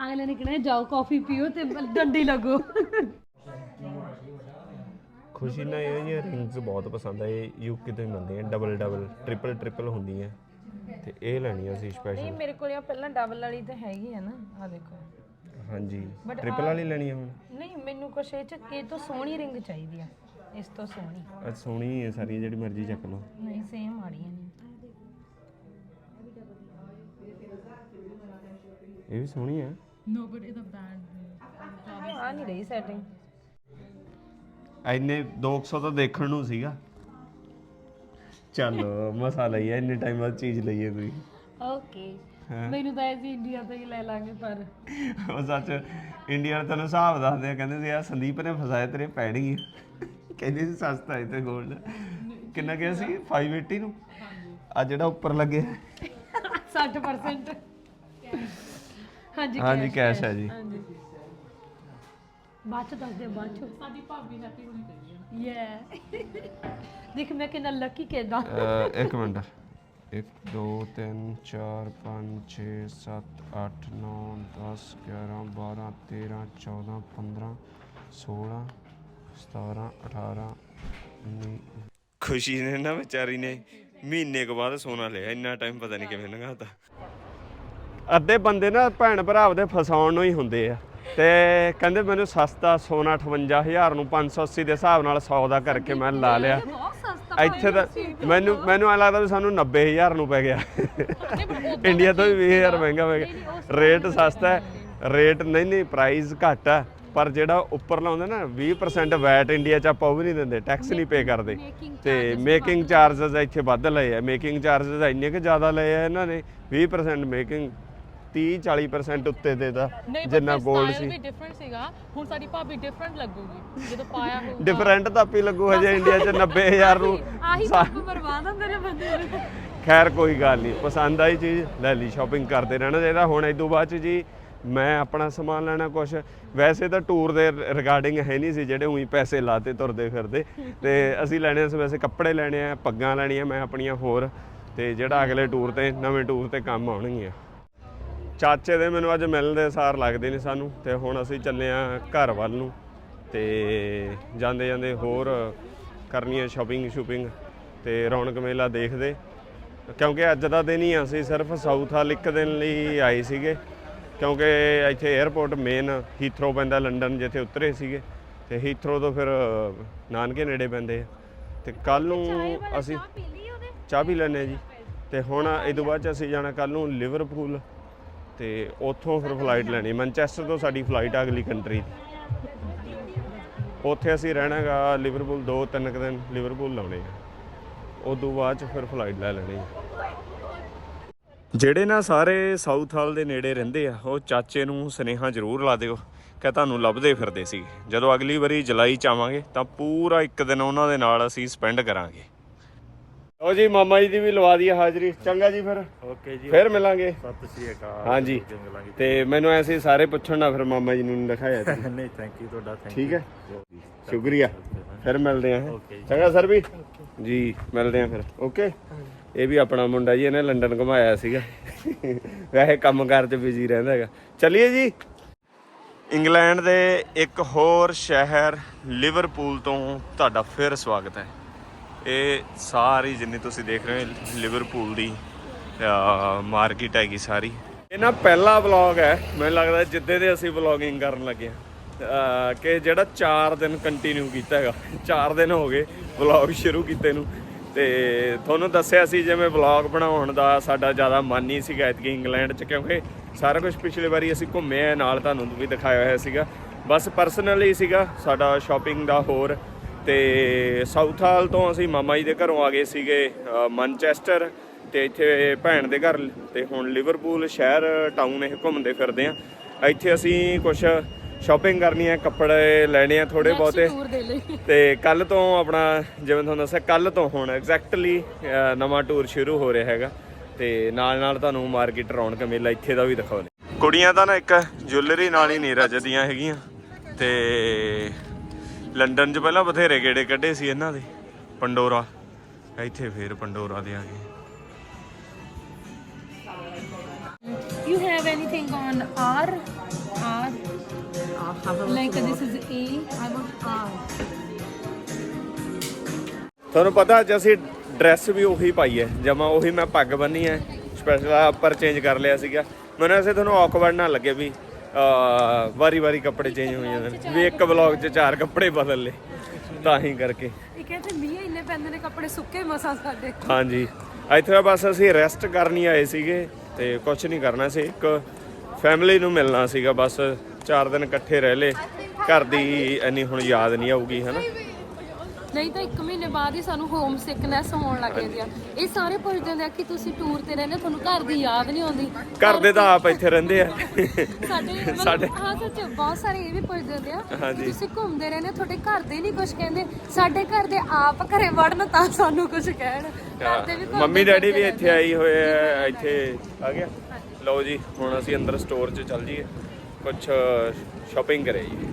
ਅਗਲੇ ਨੇ ਕਹਿਣਾ ਜਾਓ ਕਾਫੀ ਪੀਓ ਤੇ ਡੰਡੀ ਲੱਗੋ। ਖੁਸ਼ੀ ਨਾਲ ਇਹ ਜਿਹੀਆਂ ਰਿੰਗਸ ਬਹੁਤ ਪਸੰਦ ਆ ਇਹ ਯੂਕੇ ਤੋਂ ਹੀ ਮਿਲਦੀਆਂ ਡਬਲ ਡਬਲ ਟ੍ਰਿਪਲ ਟ੍ਰਿਪਲ ਹੁੰਦੀਆਂ। ਤੇ ਇਹ ਲੈਣੀਆਂ ਸੀ ਸਪੈਸ਼ਲ ਮੇਰੇ ਕੋਲ ਆ ਪਹਿਲਾਂ ਡਬਲ ਵਾਲੀ ਤਾਂ ਹੈਗੀ ਆ ਨਾ ਆ ਦੇਖੋ। ਹਾਂਜੀ ਟ੍ਰਿਪਲ ਵਾਲੀ ਲੈਣੀ ਆ ਹੁਣ? ਨਹੀਂ ਮੈਨੂੰ ਕੁਛ ਇਹ ਚ ਕੇ ਤੋਂ ਸੋਹਣੀ ਰਿੰਗ ਚਾਹੀਦੀ ਆ ਇਸ ਤੋਂ ਸੋਹਣੀ। ਅੱਜ ਸੋਹਣੀ ਹੈ ਸਾਰੀ ਜਿਹੜੀ ਮਰਜ਼ੀ ਚੱਕ ਲਓ। ਨਹੀਂ ਸੇਮ ਆੜੀਆਂ ਨੇ ਇਹ ਵੀ ਸੋਹਣੀ ਹੈ। ਨੋ ਬਟ ਇਹਦਾ ਬੈਂਡ ਆ ਨਹੀਂ ਰਹੀ ਸੈਟਿੰਗ ਐਨੇ 200 ਤਾਂ ਦੇਖਣ ਨੂੰ ਸੀਗਾ। ਚਲੋ ਮਸਾ ਲਈ ਐ ਇੰਨੇ ਟਾਈਮ ਬਾਅਦ ਚੀਜ਼ ਲਈਏ ਕੋਈ। ਓਕੇ ਮੈਨੂੰ ਤਾਂ ਐਸੀ ਇੰਡੀਆ ਤੋਂ ਹੀ ਲੈ ਲਾਂਗੇ ਪਰ ਉਹ ਸੱਚ ਇੰਡੀਆ ਨੇ ਤੈਨੂੰ ਹਿਸਾਬ ਦੱਸਦੇ ਆ ਕਹਿੰਦੇ ਸੀ ਆ ਸੰਦੀਪ ਨੇ ਫਸਾਇਆ ਤੇਰੇ ਪੈਣਗੇ ਕਹਿੰਦੇ ਸੀ ਸਸਤਾ ਹੈ ਤੇ 골ਡ ਕਿੰਨਾ ਗਿਆ ਸੀ? 580 ਨੂੰ? ਆ ਜਿਹੜਾ ਉੱਪਰ ਲੱਗੇ। 60% ਹਾਂਜੀ ਹਾਂਜੀ ਕੈਸ਼ ਹੈ ਜੀ। ਹਾਂਜੀ। ਬਾਅਦ ਚ ਦੱਸ ਦੇ ਬਾਅਦ ਚ। ਸਾਡੀ ਭਾਬੀ ਹੈਪੀ ਹੋਣੀ ਚਾਹੀਦੀ ਹੈ ਯੇ ਦੇਖ ਮੈਂ ਕਿੰਨਾ ਲੱਕੀ ਕਿਦਾਂ ਇੱਕ ਮਿੰਟ। 1 2 3 4 5 6 7 8 9 10 11 12 13 14 15 16 17 18 19 ਖੁਸ਼ੀ ਨੇ ਨਾ ਵਿਚਾਰੀ ਨੇ ਮਹੀਨੇ ਕੁ ਬਾਅਦ ਸੋਨਾ ਲਿਆ। ਇੰਨਾ ਟਾਈਮ ਪਤਾ ਨਹੀਂ ਕਿਵੇਂ ਲੰਘਾਤਾ। ਅੱਧੇ ਬੰਦੇ ਨਾ ਭੈਣ ਭਰਾ ਆਪਦੇ ਫਸਾਉਣ ਨੂੰ ਹੀ ਹੁੰਦੇ ਆ। ਤੇ ਕਹਿੰਦੇ ਮੈਨੂੰ ਸਸਤਾ ਸੋਨਾ 58000 ਨੂੰ 580 ਦੇ ਹਿਸਾਬ ਨਾਲ 100 ਦਾ ਕਰਕੇ ਮੈਂ ਲਾ ਲਿਆ। ਇੱਥੇ ਤਾਂ ਮੈਨੂੰ ਮੈਨੂੰ ਆ ਲੱਗਦਾ ਵੀ ਸਾਨੂੰ 90000 ਨੂੰ ਪੈ ਗਿਆ। ਇੰਡੀਆ ਤੋਂ ਵੀ 20000 ਮਹਿੰਗਾ ਪੈ ਗਿਆ। ਰੇਟ ਸਸਤਾ ਹੈ। ਰੇਟ ਨਹੀਂ ਨਹੀਂ ਪ੍ਰਾਈਸ ਘੱਟ ਆ। ਪਰ ਜਿਹੜਾ ਉੱਪਰ ਲਾਉਂਦੇ ਨਾ 20% ਵੈਟ ਇੰਡੀਆ ਚ ਆਪਾਂ ਉਹ ਵੀ ਨਹੀਂ ਦਿੰਦੇ ਟੈਕਸ ਨਹੀਂ ਪੇ ਕਰਦੇ। ਤੇ ਮੇਕਿੰਗ ਚਾਰजेस ਇੱਥੇ ਵੱਧ ਲਏ ਆ। ਮੇਕਿੰਗ ਚਾਰजेस ਇੰਨੇ ਕਿ ਜ਼ਿਆਦਾ ਲਏ ਆ ਇਹਨਾਂ ਨੇ 20% ਮੇਕਿੰਗ 30 40% ਉੱਤੇ ਦੇਦਾ ਨਹੀਂ ਜਿੰਨਾ 골ਡ ਸੀ। ਵੀ ਡਿਫਰੈਂਟ ਸੀਗਾ। ਹੁਣ ਸਾਡੀ ਭਾਬੀ ਡਿਫਰੈਂਟ ਲੱਗੂਗੀ ਜਦੋਂ ਪਾਇਆ ਹੋਊਗਾ। ਡਿਫਰੈਂਟ ਤਾਂ ਆਪੀ ਲੱਗੂ ਹਜੇ ਇੰਡੀਆ ਚ 90000 ਨੂੰ ਆਹੀ ਸਾ- ਪਾਪ ਬਰਬਾਦ ਆ ਮੇਰੇ ਬੰਦੇ ਨੂੰ ਖੈਰ ਕੋਈ ਗੱਲ ਨਹੀਂ ਪਸੰਦ ਆਈ ਚੀਜ਼ ਲੈ ਲਈ ਸ਼ਾਪਿੰਗ ਕਰਦੇ ਰਹਿਣਾ ਚਾਹੀਦਾ। ਹੁਣ ਇਸ ਤੋਂ ਬਾਅਦ ਚ ਜੀ ਮੈਂ ਆਪਣਾ ਸਮਾਨ ਲੈਣਾ ਕੁਛ। ਵੈਸੇ ਤਾਂ ਟੂਰ ਦੇ ਰਿਗਾਰਡਿੰਗ ਹੈ ਨਹੀਂ ਸੀ ਜਿਹੜੇ ਉਹੀ ਪੈਸੇ ਲਾਤੇ ਤੁਰਦੇ ਫਿਰਦੇ। ਤੇ ਅਸੀਂ ਲੈਣੇ ਸੀ ਵੈਸੇ ਕੱਪੜੇ ਲੈਣੇ ਆ ਪੱਗਾਂ ਲੈਣੀਆਂ ਮੈਂ ਆਪਣੀਆਂ ਹੋਰ। ਤੇ ਜਿਹੜਾ ਅਗਲੇ ਟੂਰ ਤੇ ਨਵੇਂ ਟੂਰ ਤੇ ਕੰਮ ਆਉਣਗੀਆਂ। ਚਾਚੇ ਦੇ ਮੈਨੂੰ ਅੱਜ ਮਿਲਣ ਦੇ ਸਾਰ ਲੱਗਦੇ ਨੇ ਸਾਨੂੰ ਤੇ ਹੁਣ ਅਸੀਂ ਚੱਲੇ ਆ ਘਰ ਵੱਲ ਨੂੰ ਤੇ ਜਾਂਦੇ ਜਾਂਦੇ ਹੋਰ ਕਰਨੀ ਹੈ ਸ਼ਾਪਿੰਗ ਸ਼ੂਪਿੰਗ ਤੇ ਰੌਣਕ ਮੇਲਾ ਦੇਖਦੇ। ਕਿਉਂਕਿ ਅੱਜ ਦਾ ਦਿਨ ਹੀ ਅਸੀਂ ਸਿਰਫ ਸਾਊਥ ਹਾਲ ਇੱਕ ਦਿਨ ਲਈ ਆਏ ਸੀਗੇ। ਕਿਉਂਕਿ ਇੱਥੇ 에ਅਰਪੋਰਟ ਮੇਨ ਹੀਥਰੋ ਪੈਂਦਾ ਲੰਡਨ ਜਿੱਥੇ ਉਤਰੇ ਸੀਗੇ। ਤੇ ਹੀਥਰੋ ਤੋਂ ਫਿਰ ਨਾਨਕੇ ਨੇੜੇ ਪੈਂਦੇ ਆ। ਤੇ ਕੱਲ ਨੂੰ ਅਸੀਂ ਚਾਹ ਪੀ ਲੈਣੇ ਜੀ। ਤੇ ਹੁਣ ਇਹ ਤੋਂ ਬਾਅਦ ਅਸੀਂ ਜਾਣਾ ਕੱਲ ਨੂੰ ਲਿਵਰਪੂਲ ਤੇ ਉੱਥੋਂ ਫਿਰ ਫਲਾਈਟ ਲੈਣੀ। ਮੈਨਚੈਸਟਰ ਤੋਂ ਸਾਡੀ ਫਲਾਈਟ ਆ ਅਗਲੀ ਕੰਟਰੀ ਦੀ। ਉੱਥੇ ਅਸੀਂ ਰਹਿਣਾਗਾ ਲਿਵਰਪੂਲ ਦੋ ਤਿੰਨ ਕੁ ਦਿਨ ਲਿਵਰਪੂਲ ਲਾਉਣੇ ਆ। ਉਦੋਂ ਬਾਅਦ ਚ ਫਿਰ ਫਲਾਈਟ ਲੈ ਲੈਣੀ ਆ। ਜਿਹੜੇ ਨਾ ਸਾਰੇ ਸਾਊਥ ਹਾਲ ਦੇ ਨੇੜੇ ਰਹਿੰਦੇ ਆ, ਉਹ ਚਾਚੇ ਨੂੰ ਸੁਨੇਹਾ ਜ਼ਰੂਰ ਲਾ ਦਿਓ ਕਿ ਤੁਹਾਨੂੰ ਲੱਭਦੇ ਫਿਰਦੇ ਸੀ। ਜਦੋਂ ਅਗਲੀ ਵਾਰੀ ਜੁਲਾਈ ਚ ਆਵਾਂਗੇ, ਤਾਂ ਪੂਰਾ ਇੱਕ ਦਿਨ ਉਹਨਾਂ ਦੇ ਨਾਲ ਅਸੀਂ ਸਪੈਂਡ ਕਰਾਂਗੇ। ਲਓ ਜੀ ਮਾਮਾ ਜੀ ਦੀ ਵੀ ਲਵਾ ਦਈਏ ਹਾਜ਼ਰੀ। ਚੰਗਾ ਜੀ ਫਿਰ। ਓਕੇ ਜੀ ਫਿਰ ਮਿਲਾਂਗੇ। ਸਤਿ ਸ਼੍ਰੀ ਅਕਾਲ। ਹਾਂਜੀ। ਤੇ ਮੈਨੂੰ ਐਸੇ ਸਾਰੇ ਪੁੱਛਣ ਨਾ ਫਿਰ ਮਾਮਾ ਜੀ ਨੂੰ ਦਿਖਾਇਆ ਤੁਸੀਂ *laughs* ਨਹੀਂ ਥੈਂਕ ਯੂ ਤੁਹਾਡਾ ਥੈਂਕ ਠੀਕ ਹੈ? *laughs* ਸ਼ੁਕਰੀਆ। ਫਿਰ ਮਿਲਦੇ ਆਂ ਜੀ। ਚੰਗਾ ਸਰ ਵੀ ਜੀ ਮਿਲਦੇ ਆਂ ਫਿਰ। ਓਕੇ। ਇਹ ਵੀ ਆਪਣਾ ਮੁੰਡਾ ਜੀ ਇਹਨੇ ਲੰਡਨ ਘੁਮਾਇਆ ਸੀਗਾ। *laughs* ਵੈਸੇ ਕੰਮਕਾਰ 'ਚ ਬਿਜ਼ੀ ਰਹਿੰਦਾ ਹੈਗਾ। ਚਲਿਏ ਜੀ। ਇੰਗਲੈਂਡ ਦੇ ਇੱਕ ਹੋਰ ਸ਼ਹਿਰ ਲਿਵਰਪੂਲ ਤੋਂ ਤੁਹਾਡਾ ਫਿਰ ਸਵਾਗਤ ਹੈ। ਇਹ ਸਾਰੀ ਜਿੰਨੀ ਤੁਸੀਂ ਦੇਖ ਰਹੇ ਹੋ ਲਿਵਰਪੂਲ ਦੀ ਮਾਰਕੀਟ ਹੈਗੀ ਸਾਰੀ। ਇਹ ਨਾ ਪਹਿਲਾ ਵਲੌਗ ਹੈ, ਮੈਨੂੰ ਲੱਗਦਾ ਜਿੱਦੇ ਦੇ ਅਸੀਂ ਵਲੌਗਿੰਗ ਕਰਨ ਲੱਗੇ ਹਾਂ। ਕਿ ਜਿਹੜਾ 4 ਦਿਨ ਕੰਟੀਨਿਊ ਕੀਤਾ ਹੈਗਾ 4 ਦਿਨ ਹੋ ਗਏ ਵਲੌਗ ਸ਼ੁਰੂ ਕੀਤੇ ਨੂੰ। ਤੇ ਤੁਹਾਨੂੰ ਦੱਸਿਆ ਸੀ ਜਿਵੇਂ ਵਲੌਗ ਬਣਾਉਣ ਦਾ ਸਾਡਾ ਜ਼ਿਆਦਾ ਮਨ ਨਹੀਂ ਸੀਗਾ ਐਤਕੀ ਇੰਗਲੈਂਡ 'ਚ, ਕਿਉਂਕਿ ਸਾਰਾ ਕੁਝ ਪਿਛਲੇ ਵਾਰੀ ਅਸੀਂ ਘੁੰਮੇ ਆ, ਨਾਲ ਤੁਹਾਨੂੰ ਵੀ ਦਿਖਾਇਆ ਹੋਇਆ ਸੀਗਾ। ਬਸ ਪਰਸਨਲੀ ਸੀਗਾ, ਸਾਡਾ ਸ਼ਾਪਿੰਗ ਦਾ ਹੋਰ ਤੇ ਸਾਊਥ ਹਾਲ ਤੋਂ ਅਸੀਂ ਮਾਮਾ ਜੀ ਦੇ ਘਰੋਂ ਆ ਗਏ ਸੀਗੇ ਮਨਚੈਸਟਰ ਤੇ ਇੱਥੇ ਭੈਣ ਦੇ ਘਰ ਤੇ ਹੁਣ ਲਿਵਰਪੂਲ ਸ਼ਹਿਰ ਟਾਊਨ ਇਹ ਘੁੰਮਦੇ ਫਿਰਦੇ ਆ ਇੱਥੇ ਅਸੀਂ ਕੁਝ ਸ਼ਾਪਿੰਗ ਕਰਨੀ ਹੈ ਕੱਪੜੇ ਲੈਣੇ ਆ ਥੋੜੇ ਬਹੁਤੇ। ਦੇ ਤੇ ਕੱਲ ਤੋਂ ਆਪਣਾ ਜਿਵੇਂ ਤੁਹਾਨੂੰ ਦੱਸਿਆ ਕੱਲ ਤੋਂ ਹੁਣ ਐਗਜ਼ੈਕਟਲੀ ਨਵਾਂ ਟੂਰ ਸ਼ੁਰੂ ਹੋ ਰਿਹਾ ਹੈਗਾ। ਤੇ ਨਾਲ ਨਾਲ ਤੁਹਾਨੂੰ ਮਾਰਕੀਟ ਰੌਣਕ ਮੇਲਾ ਇੱਥੇ ਦਾ ਵੀ ਦਿਖਾਉਣੇ ਕੁੜੀਆਂ ਤਾਂ ਨਾ ਇੱਕ ਜੁਐਲਰੀ ਨਾਲ ਹੀ ਨਹੀਂ ਰਜਦੀਆਂ ਹੈਗੀਆਂ। ਤੇ ਲੰਡਨ 'ਚ ਪਹਿਲਾਂ ਬਥੇਰੇ ਗੇੜੇ ਕੱਢੇ ਸੀ ਇਹਨਾਂ ਦੇ ਪੰਡੋਰਾ ਇੱਥੇ ਫੇਰ ਪੰਡੋਰਾ ਦੇ ਆ ਗਏ You have anything on R? R? I'll have a Like this is A. I want R. ਤੁਹਾਨੂੰ ਪਤਾ ਅੱਜ ਅਸੀਂ ਡਰੈਸ ਵੀ ਉਹੀ ਪਾਈ ਹੈ ਜਮਾ ਉਹੀ ਮੈਂ ਪੱਗ ਬੰਨੀ ਹੈ ਸਪੈਸ਼ਲ ਉੱਪਰ ਚੇਂਜ ਕਰ ਲਿਆ ਸੀਗਾ ਮੈਨੂੰ ਐਸੇ ਤੁਹਾਨੂੰ ਔਕਵਰਡ ਨਾ ਲੱਗੇ ਵੀ ਵਾਰੀ ਵਾਰੀ ਕੱਪੜੇ ਚੇਂਜ ਹੋ ਜਾਂਦੇ ਨੇ। ਵੀ ਇੱਕ ਵਲੌਗ 'ਚ ਚਾਰ ਕੱਪੜੇ ਬਦਲ ਲਏ। ਤਾਂ ਹੀ ਕਰਕੇ। ਇਹ ਕਹਿੰਦੇ ਮੀਂਹ ਇੰਨੇ ਪੈਂਦੇ ਨੇ ਕੱਪੜੇ ਸੁੱਕੇ ਮਸਾ ਸਾਡੇ। ਹਾਂਜੀ। ਇੱਥੇ ਬਸ ਅਸੀਂ ਰੈਸਟ ਕਰਨੀ ਆਏ ਸੀਗੇ ਤੇ ਕੁਝ ਨਹੀਂ ਕਰਨਾ ਸੀ। ਇੱਕ ਫੈਮਿਲੀ ਨੂੰ ਮਿਲਣਾ ਸੀਗਾ ਬਸ। ਚਾਰ ਦਿਨ ਇਕੱਠੇ ਰਹਿ ਲਏ। ਘਰ ਦੀ ਇੰਨੀ ਹੁਣ ਯਾਦ ਨਹੀਂ ਆਊਗੀ ਹਨਾ? ਨਹੀਂ ਤਾਂ 1 ਮਹੀਨੇ ਬਾਅਦ ਹੀ ਸਾਨੂੰ ਹੋਮ ਸਿਕਨੈਸ ਹੋਣ ਲੱਗ ਜਾਂਦੀ ਆ। ਇਹ ਸਾਰੇ ਪੁੱਛਦੇ ਹੁੰਦੇ ਆ ਕਿ ਤੁਸੀਂ ਟੂਰ ਤੇ ਰਹਿੰਦੇ ਤੁਹਾਨੂੰ ਘਰ ਦੀ ਯਾਦ ਨਹੀਂ ਆਉਂਦੀ। ਘਰ ਦੇ ਤਾਂ ਆਪ ਇੱਥੇ ਰਹਿੰਦੇ ਆ। ਸਾਡੇ ਹਾਂ ਸੱਚ ਬਹੁਤ ਸਾਰੇ ਇਹ ਵੀ ਪੁੱਛਦੇ ਹੁੰਦੇ ਆ ਕਿ। ਤੁਸੀਂ ਘੁੰਮਦੇ ਰਹਿੰਦੇ ਤੁਹਾਡੇ ਘਰ ਦੇ ਨਹੀਂ ਕੁਝ ਕਹਿੰਦੇ ਸਾਡੇ ਘਰ ਦੇ ਆਪ ਘਰੇ ਵੜਨ ਤਾਂ ਸਾਨੂੰ ਕੁਝ ਕਹਿਣ। ਮੰਮੀ ਡੈਡੀ ਵੀ ਇੱਥੇ ਆਈ ਹੋਏ ਆ ਇੱਥੇ ਆ ਗਿਆ। ਲਓ ਜੀ ਹੁਣ ਅਸੀਂ ਅੰਦਰ ਸਟੋਰ 'ਚ ਚੱਲ ਜੀਏ ਕੁਝ ਸ਼ਾਪਿੰਗ ਕਰੇ ਜੀ।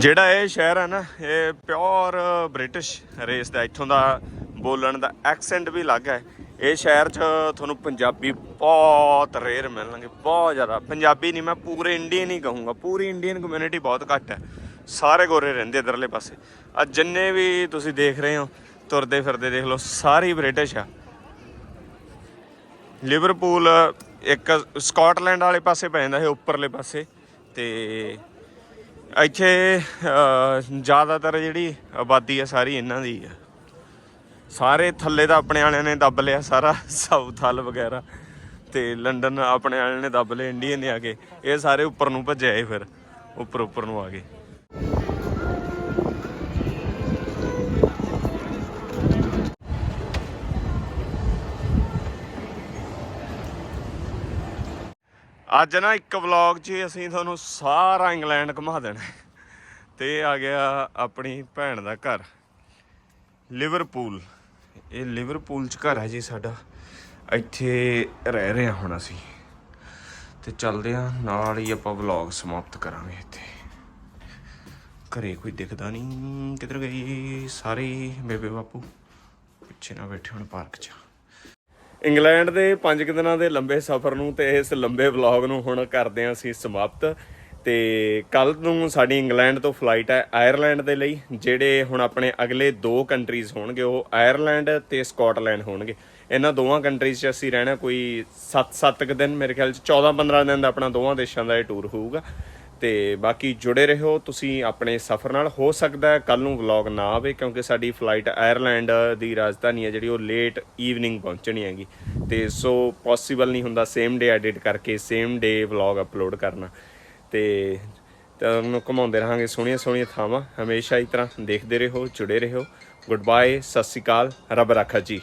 ਜਿਹੜਾ ਇਹ ਸ਼ਹਿਰ ਹੈ ਨਾ, ਇਹ ਪਿਓਰ ਬ੍ਰਿਟਿਸ਼ ਰੇਸ ਦਾ, ਇੱਥੋਂ ਦਾ ਬੋਲਣ ਦਾ ਐਕਸੈਂਟ ਵੀ ਅਲੱਗ ਹੈ ਇਹ ਸ਼ਹਿਰ 'ਚ ਤੁਹਾਨੂੰ ਪੰਜਾਬੀ ਬਹੁਤ ਰੇਅਰ ਮਿਲਣਗੇ, ਬਹੁਤ ਜ਼ਿਆਦਾ। ਪੰਜਾਬੀ ਨਹੀਂ, ਮੈਂ ਪੂਰੇ ਇੰਡੀਅਨ ਹੀ ਕਹੂੰਗਾ। ਪੂਰੀ ਇੰਡੀਅਨ ਕਮਿਊਨਿਟੀ ਬਹੁਤ ਘੱਟ ਹੈ ਸਾਰੇ ਗੋਰੇ ਰਹਿੰਦੇ ਇਧਰਲੇ ਪਾਸੇ। ਆ ਜਿੰਨੇ ਵੀ ਤੁਸੀਂ ਦੇਖ ਰਹੇ ਹੋ, ਤੁਰਦੇ ਫਿਰਦੇ ਦੇਖ ਲਓ, ਸਾਰੀ ਬ੍ਰਿਟਿਸ਼ ਆ। ਲਿਵਰਪੂਲ ਇੱਕ ਸਕਾਟਲੈਂਡ ਵਾਲੇ ਪਾਸੇ ਪੈ ਜਾਂਦਾ ਹੈ ਉੱਪਰਲੇ ਪਾਸੇ। ਤੇ ਇੱਥੇ ਜ਼ਿਆਦਾਤਰ ਜਿਹੜੀ ਆਬਾਦੀ ਆ ਸਾਰੀ ਇਹਨਾਂ ਦੀ ਆ। ਸਾਰੇ ਥੱਲੇ ਤਾਂ ਆਪਣੇ ਵਾਲਿਆਂ ਨੇ ਦੱਬ ਲਿਆ ਸਾਰਾ, ਸਾਊਥ ਹਲ ਵਗੈਰਾ। ਤੇ ਲੰਡਨ ਆਪਣੇ ਵਾਲਿਆਂ ਨੇ ਦੱਬ ਲਿਆ ਇੰਡੀਅਨ ਨੇ ਆ ਕੇ। ਇਹ ਸਾਰੇ ਉੱਪਰ ਨੂੰ ਭੱਜੇ ਆਏ ਫਿਰ ਉੱਪਰ ਉੱਪਰ ਨੂੰ ਆ ਗਏ ਅੱਜ ਨਾ ਇੱਕ ਵਲੌਗ 'ਚ ਅਸੀਂ ਤੁਹਾਨੂੰ ਸਾਰਾ ਇੰਗਲੈਂਡ ਘੁਮਾ ਦੇਣਾ ਹੈ। ਤੇ ਆ ਗਿਆ ਆਪਣੀ ਭੈਣ ਦਾ ਘਰ ਲਿਵਰਪੂਲ ਇਹ ਲਿਵਰਪੂਲ 'ਚ ਘਰ ਹੈ ਜੀ ਸਾਡਾ। ਇੱਥੇ ਰਹਿ ਰਹੇ ਹਾਂ ਹੁਣ ਅਸੀਂ। ਤੇ ਚੱਲਦੇ ਹਾਂ, ਨਾਲ ਹੀ ਆਪਾਂ ਵਲੌਗ ਸਮਾਪਤ ਕਰਾਂਗੇ ਇੱਥੇ। ਘਰੇ ਕੋਈ ਦਿਖਦਾ ਨਹੀਂ, ਕਿੱਧਰ ਗਈ? ਸਾਰੇ ਬੇਬੇ ਬਾਪੂ, ਪਿੱਛੇ ਨਾ ਬੈਠੇ ਹੁਣ ਪਾਰਕ 'ਚ। ਇੰਗਲੈਂਡ ਦੇ 5 ਦਿਨਾਂ ਦੇ ਲੰਬੇ ਸਫ਼ਰ ਨੂੰ ਤੇ ਇਸ ਲੰਬੇ ਵਲੌਗ ਨੂੰ ਹੁਣ ਕਰਦੇ ਹਾਂ ਅਸੀਂ ਸਮਾਪਤ। ਤੇ ਕੱਲ ਨੂੰ ਸਾਡੀ ਇੰਗਲੈਂਡ ਤੋਂ ਫਲਾਈਟ ਹੈ ਆਇਰਲੈਂਡ ਦੇ ਲਈ, ਜਿਹੜੇ ਹੁਣ ਆਪਣੇ ਅਗਲੇ ਦੋ ਕੰਟਰੀਜ਼ ਹੋਣਗੇ, ਉਹ ਆਇਰਲੈਂਡ ਤੇ ਸਕਾਟਲੈਂਡ ਹੋਣਗੇ। ਇਹਨਾਂ ਦੋਵਾਂ ਕੰਟਰੀਜ਼ 'ਚ ਅਸੀਂ ਰਹਿਣਾ ਕੋਈ 7-7 ਕੁ ਦਿਨ ਮੇਰੇ ਖਿਆਲ 'ਚ 14-15 ਦਿਨ ਦਾ ਆਪਣਾ ਦੋਵਾਂ ਦੇਸ਼ਾਂ ਦਾ ਇਹ ਟੂਰ ਹੋਊਗਾ। ਤੇ ਬਾਕੀ ਜੁੜੇ ਰਹੋ, ਤੁਸੀਂ ਆਪਣੇ ਸਫ਼ਰ ਨਾਲ ਹੋ ਸਕਦਾ ਹੈ ਕੱਲ ਨੂੰ ਵਲੌਗ ਨਾ ਆਵੇ, ਕਿਉਂਕਿ ਸਾਡੀ ਫਲਾਈਟ ਆਇਰਲੈਂਡ ਦੀ ਰਾਜਧਾਨੀ ਹੈ, ਜਿਹੜੀ ਉਹ ਲੇਟ ਈਵਨਿੰਗ ਪਹੁੰਚਣੀ ਹੈਗੀ। ਤੇ ਸੋ ਪੋਸੀਬਲ ਨਹੀਂ ਹੁੰਦਾ ਸੇਮ ਡੇ ਐਡਿਟ ਕਰਕੇ ਸੇਮ ਡੇ ਵਲੌਗ ਅਪਲੋਡ ਕਰਨਾ। ਤੇ ਤੁਹਾਨੂੰ ਘੁਮਾਉਂਦੇ ਰਹਾਂਗੇ ਸੋਹਣੀਆਂ ਸੋਹਣੀਆਂ ਥਾਵਾਂ। ਹਮੇਸ਼ਾ ਇਸ ਤਰ੍ਹਾਂ ਦੇਖਦੇ ਰਹੋ, ਜੁੜੇ ਰਹੋ। ਗੁੱਡ ਬਾਏ ਸਤਿ ਸ਼੍ਰੀ ਅਕਾਲ, ਰੱਬ ਰਾਖਾ ਜੀ।